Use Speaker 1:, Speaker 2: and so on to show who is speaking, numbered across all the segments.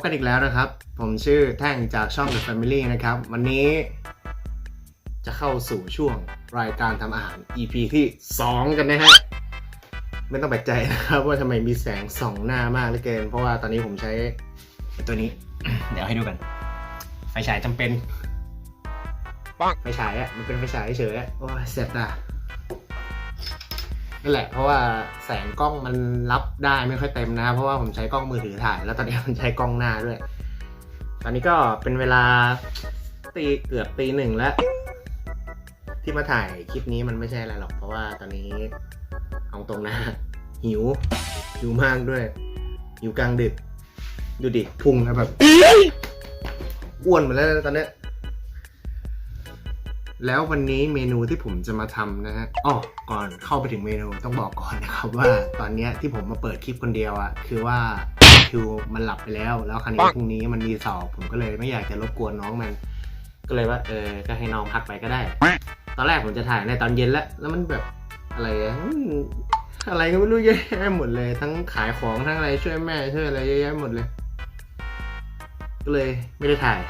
Speaker 1: พบกันอีกแล้วนะครับ ผมชื่อแท่งจากช่อง The Family นะครับ วันนี้จะเข้าสู่ช่วงรายการทำอาหาร EP ที่ 2 กันนะฮะ ไม่ต้องแปลกใจนะครับว่าทำไมมีแสงส่องหน้ามากเหลือเกิน เพราะว่าตอนนี้ผมใช้ตัวนี้ เดี๋ยวให้ดูกัน ไฟฉายจำเป็น
Speaker 2: ปัง
Speaker 1: ไฟฉายอะมันเป็นไฟฉายเฉยๆอะโอ้ยเสร็จอะ นั่นแหละเพราะว่าแสงกล้องมันรับได้ไม่ค่อยเต็มนะครับเพราะว่าผมใช้กล้องมือถือถ่าย แล้วตอนนี้มันใช้กล้องหน้าด้วย ตอนนี้ก็เป็นเวลาตีเกือบตีหนึ่งแล้ว ที่มาถ่ายคลิปนี้มันไม่ใช่อะไรหรอก เพราะว่าตอนนี้เอาตรงนะหิวหิวมากด้วยหิวกลางดึก ดูดิพุงนะแบบอ้วนหมดแล้วตอนเนี้ย แล้ววันนี้เมนูที่ผมจะมาทำนะฮะอ๋อก่อนเข้าไปถึงเมนูต้องบอกก่อนนะครับว่าตอนเนี้ยที่ผมมาเปิดคลิปคนเดียวอะคือว่าคิวมันหลับไปแล้ว แล้วคราวนี้พรุ่งนี้มันมีสอบผมก็เลยไม่อยากจะรบกวนน้องมัน ก็เลยว่าเออก็ให้น้องพักไปก็ได้ ตอนแรกผมจะถ่ายในตอนเย็นแล้วแล้วมันแบบอะไรอะอืมอะไรก็ไม่รู้เยอะแยะหมดเลย ทั้งขายของทั้งอะไรช่วยแม่ช่วยอะไรเยอะแยะหมดเลย ก็เลยไม่ได้ถ่าย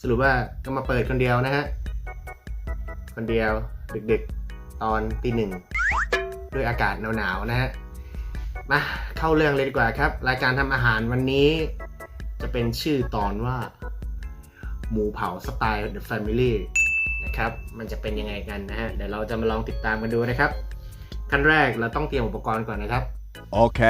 Speaker 1: สรุปว่าก็มาเปิดคนเดียวนะฮะ คนเดียวดึกๆ ตอนตีหนึ่งด้วยอากาศหนาวๆนะฮะ มาเข้าเรื่องเลยดีกว่าครับ รายการทำอาหารวันนี้จะเป็นชื่อตอนว่า หมูเผาสไตล์ The Family นะครับ มันจะเป็นยังไงกันนะฮะ เดี๋ยวเราจะมาลองติดตามกันดูนะครับขั้นแรกเราต้องเตรียมอุปกรณ์ก่อนนะครับ
Speaker 2: Okay.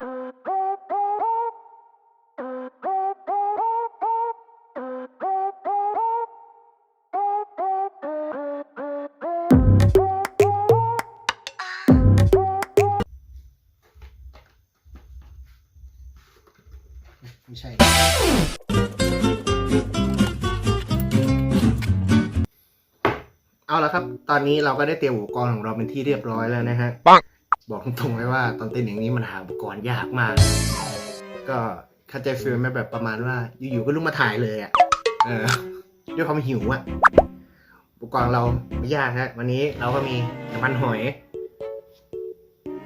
Speaker 1: ไม่ อนนี้เราก็ได้เตรียมอุปกรณ์ของเราเป็นที่เรียบร้อยแล้วนะฮะ
Speaker 2: ปัง
Speaker 1: บอกตรงๆเลยว่าตอนเต้นอย่างนี้มันหาอุปกรณ์ยากมาก ก็เข้าใจฟีลไหมแบบประมาณว่าอยู่ๆก็ลุกมาถ่ายเลยอะเออด้วยความหิวอะอุปกรณ์เราไม่ยากฮะวันนี้เราก็มีน้ำมันหอย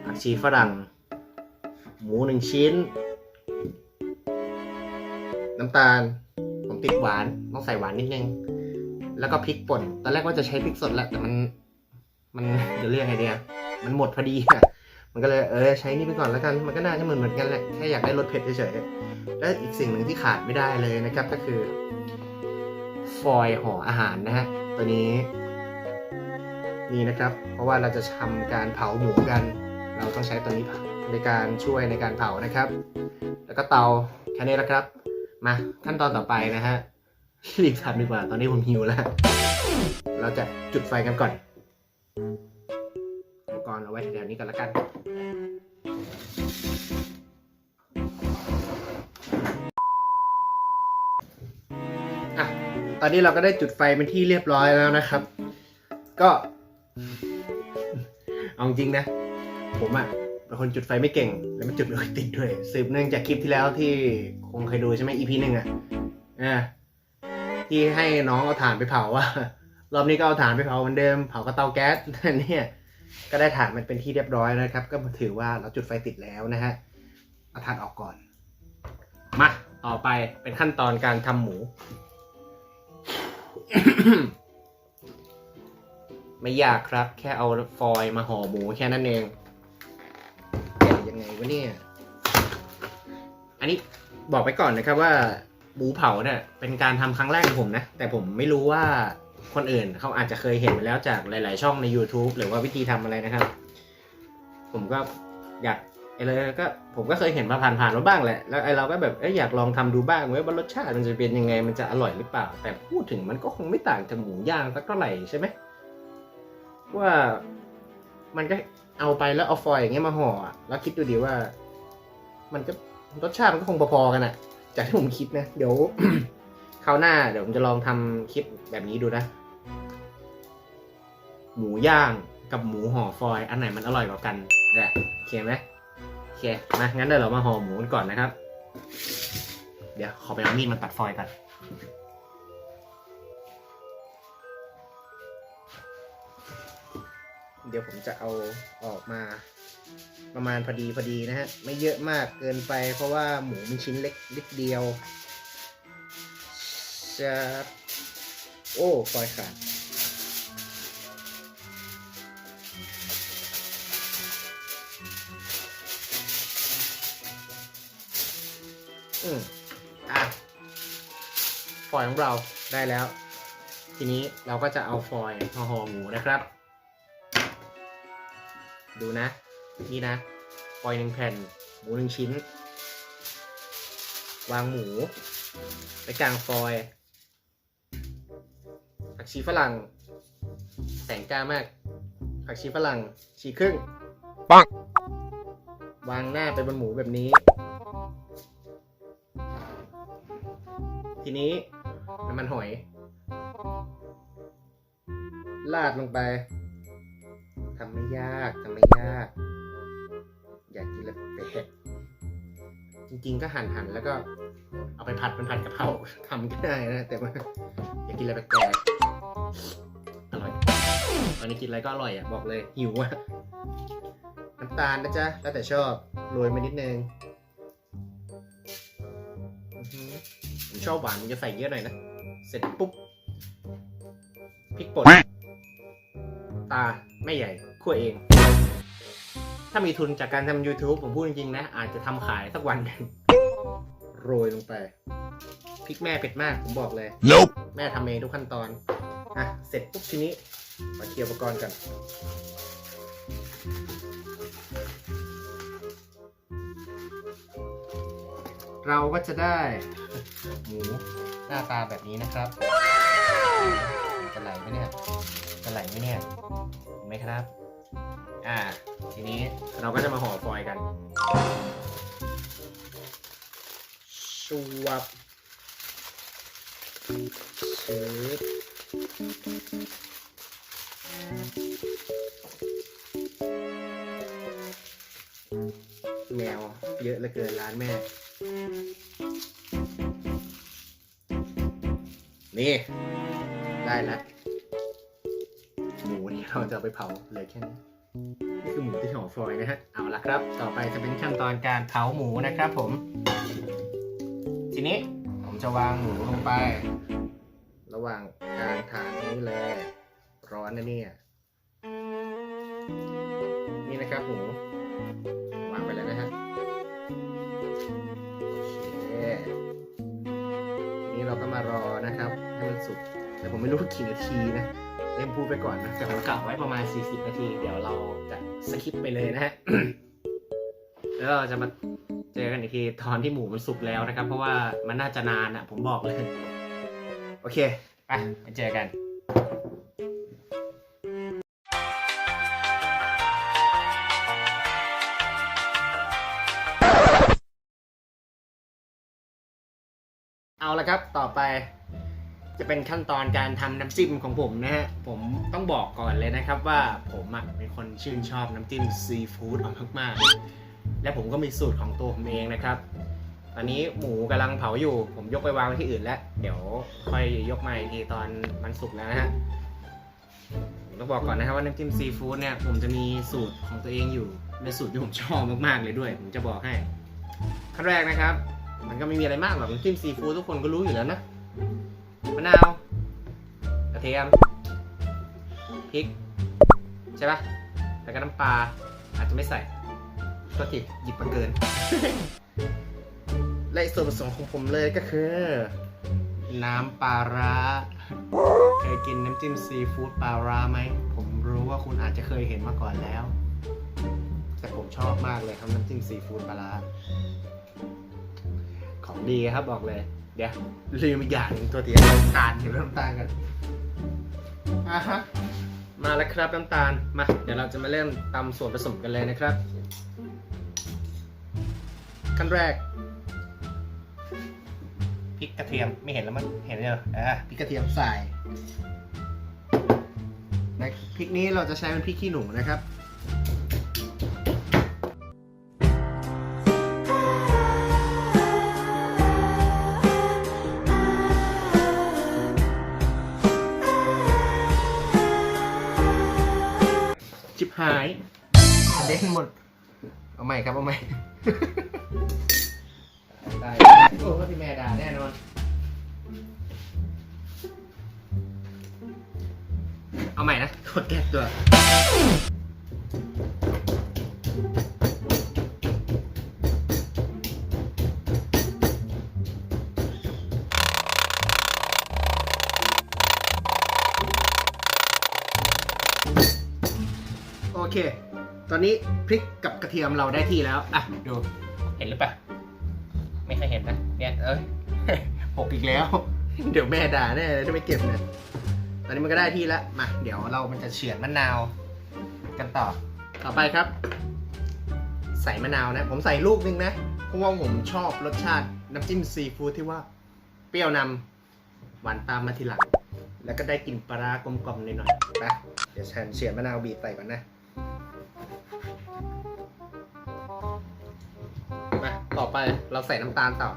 Speaker 1: ผักชีฝรั่ง หมูหนึ่งชิ้น น้ำตาลผมติดหวาน ต้องใส่หวานนิดนึง แล้วก็พริกป่น ตอนแรกว่าจะใช้พริกสดแหละแต่มัน มันจะเรียกไงเดียมันหมดพอดีอะมันก็เลยเออใช้นี่ไปก่อนแล้วกัน มันก็น่าจะเหมือนเหมือนกันแหละ แค่อยากได้รสเผ็ดเฉยๆ และอีกสิ่งหนึ่งที่ขาดไม่ได้เลยนะครับ ก็คือ ฟอยล์ห่ออาหารนะฮะ ตัวนี้ นี่นะครับ เพราะว่าเราจะทำการเผาหมูกัน เราต้องใช้ตัวนี้ในการช่วยในการเผานะครับ แล้วก็เตาแค่นี้แหละครับ มาขั้นตอนต่อไปนะฮะ รีบทำดีกว่า ตอนนี้ผมหิวแล้ว เราจะจุดไฟกันก่อน อุปกรณ์เอาไว้แถวนี้กันแล้วกัน อะ ตอนนี้เราก็ได้จุดไฟเป็นที่เรียบร้อยแล้วนะครับ ก็ เอาจริงนะ ผมอะเป็นคนจุดไฟไม่เก่ง แล้วมันจุดไม่ค่อยติดด้วย สืบเนื่องจากคลิปที่แล้วที่คงเคยดูใช่ไหม EP หนึ่งอะอ่า ที่ให้น้องเอาถ่านไปเผาอะรอบนี้ก็เอาถ่านไปเผาเหมือนเดิมเผากระเตาแก๊สเนี่ยก็ได้ถ่านมันเป็นที่เรียบร้อยนะครับ ก็ถือว่าเราจุดไฟติดแล้วนะฮะเอาถ่านออกก่อน มาต่อไปเป็นขั้นตอนการทำหมู ไม่ยากครับ แค่เอาฟอยล์มาห่อหมูแค่นั้นเองแกะยังไงวะเนี่ย อันนี้บอกไปก่อนนะครับว่า หมูเผาเนี่ยเป็นการทำครั้งแรกของผมนะ แต่ผมไม่รู้ว่าคนอื่นเขาอาจจะเคยเห็นมาแล้วจากหลาย ๆ ช่องใน YouTube หรือว่าวิธีทำอะไรนะครับ ผมก็อยากอ้เลยก็ผมก็เคยเห็นมาผ่านๆมาบ้างแหละ แล้วไอเราก็แบบเอ้ยอยากลองทำดูบ้างว่ารสชาติมันจะเป็นยังไงมันจะอร่อยหรือเปล่า แต่พูดถึงมันก็คงไม่ต่างจากหมูย่างสักเท่าไหร่ใช่ไหมว่ามันก็เอาไปแล้วเอาฟอยล์อย่างเงี้ยมาห่อแล้วคิดดูดีว่า มันก็รสชาติมันก็คงพอๆกันอะ จากที่ผมคิดนะ เดี๋ยวคราวหน้าเดี๋ยวผมจะลองทำคลิปแบบนี้ดูนะ หมูย่างกับหมูห่อฟอยอันไหนมันอร่อยกว่ากันเนี่ยโอเคไหมโอเคมางั้นเดี๋ยวเรามาห่อหมูกันก่อนนะครับ เดี๋ยวขอไปเอามีดมาตัดฟอยก่อนเดี๋ยวผมจะเอาออกมา ประมาณพอดีพอดีนะฮะ ไม่เยอะมากเกินไป เพราะว่าหมูมันชิ้นเล็กเล็กเดียวจะโอ้ฟอยขาดอืมอะฟอยของเราได้แล้ว ทีนี้เราก็จะเอาฟอยห่อหมูนะครับ ดูนะ นี่นะฟอยล์หนึ่งแผ่น หมูหนึ่งชิ้น วางหมูไว้กลางฟอยล์ผักชีฝรั่ง แสงจ้ามาก ผักชีฝรั่งชีครึ่ง
Speaker 2: ปัง
Speaker 1: วางหน้าไปบนหมูแบบนี้ ทีนี้น้ำมันหอย ลาดลงไปทำไม่ยากทำไม่ยาก อยากกินแล้วเผ็ดจริง ๆ ก็หั่นหั่นแล้วก็ เอาไปผัดเป็นผัดกะเพราทำก็ได้นะแต่ว่าอยากกินอะไรแปลกๆอร่อยตอนนี้กินอะไรก็อร่อยอะบอกเลยหิวอะน้ำตาลนะจ๊ะแล้วแต่ชอบโรยมานิดนึงผมชอบหวานผมจะใส่เยอะหน่อยนะ เสร็จปุ๊บพริกป่นตาไม่ใหญ่คั่วเอง ถ้ามีทุนจากการทำ YouTube ผมพูดจริงๆนะ อาจจะทำขายสักวันหนึ่งโรยลงไปพริกแม่เผ็ดมากผมบอกเลย
Speaker 2: Nope.
Speaker 1: แม่ทำเองทุกขั้นตอน อะ เสร็จปุ๊บทีนี้ มาเคลียร์อุปกรณ์กัน เราก็จะได้ หมูหน้าตาแบบนี้นะครับ จะไหลไหมเนี่ย จะไหลไหมเนี่ยเห็นไหมครับ อ่า ทีนี้เราก็จะมาห่อฟอยล์กันชวบชืบแมวเยอะเหลือเกินร้านแม่ นี่ ได้แล้วหมูที่เราจะไปเผาเหลยแค่นี้ นี่คือหมูที่ห่อฟอยล์นะฮะ เอาละครับ ต่อไปจะเป็นขั้นตอนการเผาหมูนะครับผม ทีนี้ผมจะวางหมูลงไป ระหว่างกลางฐานนี้เลย ร้อนนะเนี่ย นี่นะครับหมู วางไปแล้วนะฮะ โอเคทีนี้เราก็มารอนะครับ ให้มันสุก แต่ผมไม่รู้กี่นาทีนะ เล่มพูดไปก่อนนะแต่ผมกะไว้ประมาณ 40 นาที เดี๋ยวเราจะสคิปไปเลยนะฮะ แล้วเราจะมาเจอกันอีกทีตอนที่หมูมันสุกแล้วนะครับ เพราะว่ามันน่าจะนานอะผมบอกเลย โอเค ไปไปเจอกันเอาละครับ ต่อไป จะเป็นขั้นตอนการทำน้ำจิ้มของผมนะฮะ ผมต้องบอกก่อนเลยนะครับว่าผมอะเป็นคนชื่นชอบน้ำจิ้มซีฟู้ดมากๆ และผมก็มีสูตรของตัวผมเองนะครับ ตอนนี้หมูกำลังเผาอยู่ ผมยกไปวางไว้ที่อื่นแล้ว เดี๋ยวค่อยยกมาอีกทีตอนมันสุกแล้วนะฮะต้องบอกก่อนนะครับว่าน้ำจิ้มซีฟู้ดเนี่ยผมจะมีสูตรของตัวเองอยู่เป็นสูตรที่ผมชอบมากๆเลยด้วย ผมจะบอกให้ขั้นแรกนะครับ มันก็ไม่มีอะไรมากหรอกน้ำจิ้มซีฟู้ดทุกคนก็รู้อยู่แล้วนะ มะนาว กระเทียม พริก ใช่ปะแล้วก็น้ำปลา อาจจะไม่ใส่ก็ติดหยิบมาเกิน และส่วนผสมของผมเลยก็คือ น้ำปลาร้า เคยกินน้ำจิ้มซีฟู้ดปลาร้าไหม ผมรู้ว่าคุณอาจจะเคยเห็นมาก่อนแล้ว แต่ผมชอบมากเลยครับน้ำจิ้มซีฟู้ดปลาร้า ของดีครับบอกเลย เดี๋ยวลืมอีกอย่างหนึงตัวเดียวน้ำตาลเห็นน้ำตาลกันอะฮะมาแล้วครับน้ำตาลมา เดี๋ยวเราจะมาเริ่มตำส่วนผสมกันเลยนะครับ ขั้นแรกพริกกระเทียมไม่เห็นแล้วมั้งเห็นเลยเหรออะพริกกระเทียมใส่นะพริกนี้เราจะใช้เป็นพริกขี้หนูนะครับ เด็นหมด เอาใหม่ครับ เอาใหม่ได้โอ้ก็พี่แม่ด่าแน่นอน เอาใหม่นะกดแก้ตัวโอเค ตอนนี้พริกกับกระเทียมเราได้ที่แล้ว อะดู เห็นหรือเปล่า ไม่เคยเห็นนะ เนี่ย เอ้ยหกอีกแล้ว เดี๋ยวแม่ด่าแน่เลยถ้าไม่เก็บเนี่ย ตอนนี้มันก็ได้ที่แล้ว มา เดี๋ยวเรามันจะเฉือนมะนาว กันต่อ ต่อไปครับ ใส่มะนาวนะ ผมใส่ลูกนึงนะ เพราะว่าผมชอบรสชาติน้ำจิ้มซีฟู้ดที่ว่า เปรี้ยวนำหวานตามมาทีหลัง แล้วก็ได้กลิ่นปลาร้ากลมๆหน่อยๆไปเดี๋ยวฉันเฉือนมะนาวบีบใส่ก่อนนะ ต่อไปเราใส่น้ำตาลต่อ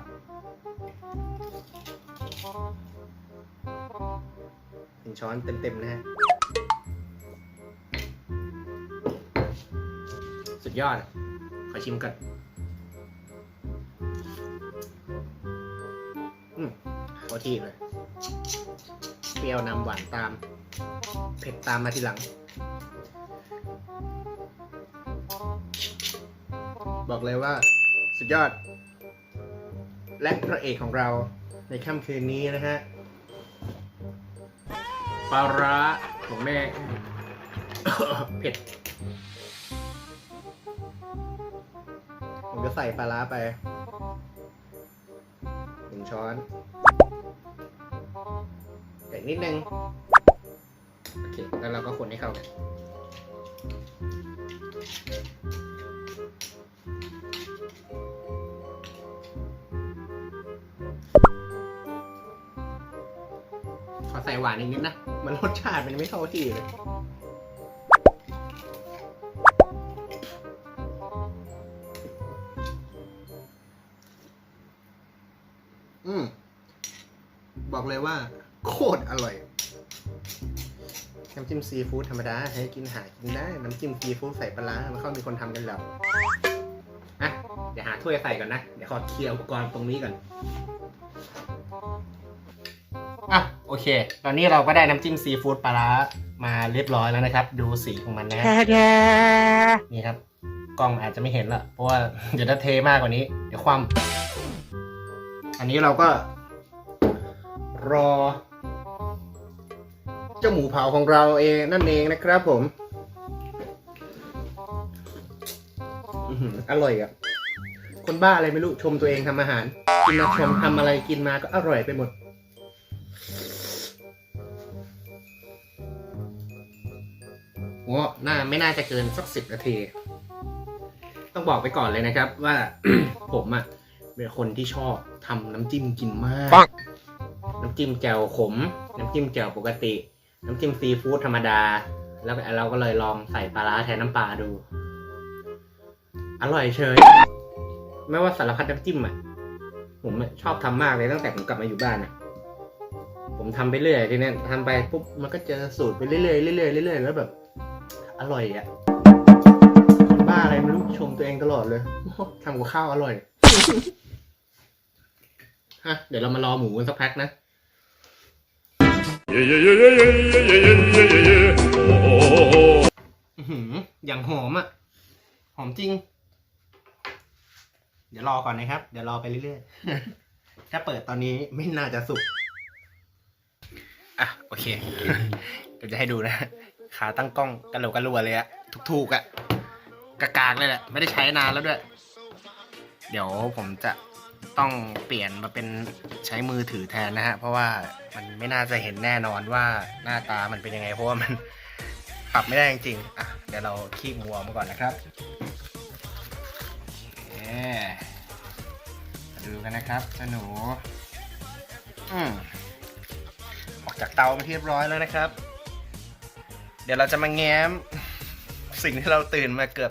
Speaker 1: หนึ่งช้อนเต็มๆนะฮะ สุดยอด ขอชิมก่อนอืมขอทีเลย เปรี้ยวนำหวานตาม เผ็ดตามมาทีหลังบอกเลยว่า สุดยอด และพระเอกของเราในค่ำคืนนี้นะฮะปลาร้าของแม่ เผ็ด ผมจะใส่ปลาร้าไปหนึ่งช้อนใส่นิดนึง โอเค แล้วเราก็คนให้เข้ากัน อใส่หวานอีกนิดนะ มันรสชาติมันไม่เข้าที่เลย อืม บอกเลยว่า โคตรอร่อย น้ำจิ้มซีฟู้ดธรรมดา ให้กินหากินได้ น้ำจิ้มซีฟู้ดใส่ปลาร้ามันเข้ามีคนทำกันแล้ว อะ เดี๋ยวหาถ้วยใส่ก่อนนะ เดี๋ยวขอเคลียร์อุปกรณ์ตรงนี้ก่อน โอเค ตอนนี้เราก็ได้น้ำจิ้มซีฟู้ดปลาร้ามาเรียบร้อยแล้วนะครับ ดูสีของมันนะนี่ครับ กล้องอาจจะไม่เห็นละเพราะว่าเดี๋ยวถ้าเทมากกว่านี้ เดี๋ยวคว่ำอันนี้เราก็ รอ เจ้าหมูเผาของเราเองนั่นเองนะครับผมอื้อหืออร่อยอะ คนบ้าอะไรไม่รู้ชมตัวเองทำอาหาร กินมาชมทำอะไรกินมาก็อร่อยไปหมด โอ้น่าไม่น่าจะเกินสักสิบนาที ต้องบอกไปก่อนเลยนะครับว่าผมอะเป็นคนที่ชอบทำน้ำจิ้มกินมาก
Speaker 2: ปัง
Speaker 1: น้ำจิ้มแจ่วขม น้ำจิ้มแจ่วปกติ น้ำจิ้มซีฟู้ดธรรมดา แล้วก็เราก็เลยลองใส่ปลาร้าแทนน้ำปลาดู อร่อยเชยไม่ว่าสารพัดน้ำจิ้มอะผมอะชอบทำมากเลยตั้งแต่ผมกลับมาอยู่บ้านอะผมทำไปเรื่อยทีเนี้ยทำไปปุ๊บมันก็เจอสูตรไปเรื่อยๆเรื่อยๆเรื่อยๆแล้วแบบ อร่อยอะคนบ้าอะไรไม่รู้ชมตัวเองตลอดเลยทำกับข้าวอร่อยฮะเดี๋ยวเรามารอหมูกันสักพักนะอย่างหอมอะ หอมจริง เดี๋ยวรอก่อนนะครับ เดี๋ยวรอไปเรื่อยๆ ถ้าเปิดตอนนี้ไม่น่าจะสุก อะ โอเคเดี๋ยวจะให้ดูนะ ขาตั้งกล้องกระโหลกกระลัวเลยอะถูกๆอะกากากเลยแหละ ไม่ได้ใช้นานแล้วด้วย เดี๋ยวผมจะต้องเปลี่ยนมาเป็นใช้มือถือแทนนะฮะ เพราะว่ามันไม่น่าจะเห็นแน่นอนว่าหน้าตามันเป็นยังไง เพราะว่ามันปรับไม่ได้จริงๆอะเดี๋ยวเราคีบมัวมาก่อนนะครับมาดูกันนะครับเจ้าหนู อืมออกจากเตามาเรียบร้อยแล้วนะครับ เดี๋ยวเราจะมาแง้ม สิ่งที่เราตื่นมาเกือบ